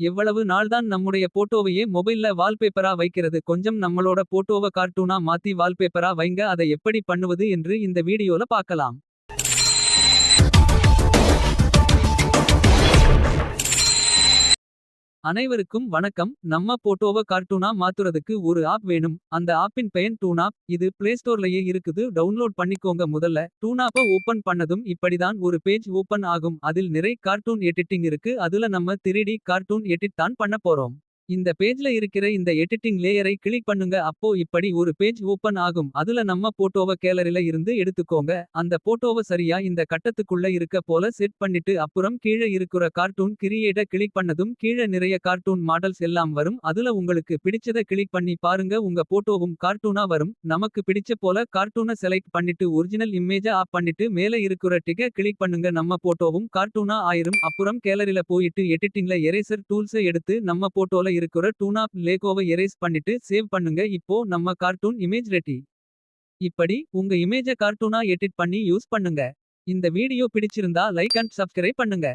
எவ்வளவு நாள்தான் நம்முடைய போட்டோவையே மொபைல்ல வால்பேப்பரா வைக்கிறது கொஞ்சம் நம்மளோட போட்டோவ கார்ட்டூனா மாத்தி வால்பேப்பரா வைங்க அதை எப்படி பண்ணுவது என்று இந்த வீடியோல பார்க்கலாம். அனைவருக்கும் வணக்கம் நம்ம போட்டோவ கார்ட்டூனா மாத்துறதுக்கு ஒரு ஆப் வேணும். அந்த ஆப்பின் பெயர் டூனாப் இது பிளே ஸ்டோர்லயே இருக்குது டவுன்லோட் பண்ணிக்கோங்க முதல்ல. டூனாப்ப ஓபன் பண்ணதும் இப்படிதான் ஒரு பேஜ் ஓபன் ஆகும். அதில் நிறை கார்ட்டூன் எடிட்டிங் இருக்கு அதுல நம்ம 3D கார்ட்டூன் எடிட் தான் பண்ண போறோம். இந்த பேஜ்ல இருக்கிற இந்த எடிட்டிங் லேயரை கிளிக் பண்ணுங்க அப்போ இப்படி ஒரு பேஜ் ஓப்பன் ஆகும். அதுல நம்ம போட்டோவை கேலரில இருந்து எடுத்துக்கோங்க. அந்த போட்டோவ சரியா இந்த கட்டத்துக்குள்ள இருக்க போல செட் பண்ணிட்டு அப்புறம் கீழே இருக்கிற கார்ட்டூன் கிரியேட்ட கிளிக் பண்ணதும் கீழ நிறைய கார்ட்டூன் மாடல்ஸ் எல்லாம் வரும். அதுல உங்களுக்கு பிடிச்சத கிளிக் பண்ணி பாருங்க உங்க போட்டோவும் கார்ட்டூனா வரும். நமக்கு பிடிச்ச போல கார்ட்டூன செலக்ட் பண்ணிட்டு ஒரிஜினல் இமேஜ ஆப் பண்ணிட்டு மேல இருக்கிற டிக்க கிளிக் பண்ணுங்க நம்ம போட்டோவும் கார்ட்டூனா ஆயிரும். அப்புறம் கேலரில போயிட்டு எடிட்டிங்ல எரேசர் டூல்ஸை எடுத்து நம்ம போட்டோல இருக்கிற டூனாப் லேகோவை எரேஸ் பண்ணிட்டு சேவ் பண்ணுங்க இப்போ நம்ம கார்ட்டூன் இமேஜ் ரெட்டி இப்படி உங்க இமேஜ கார்ட்டூனா எடிட் பண்ணி யூஸ் பண்ணுங்க. இந்த வீடியோ பிடிச்சிருந்தா லைக் அண்ட் சப்ஸ்கிரைப் பண்ணுங்க.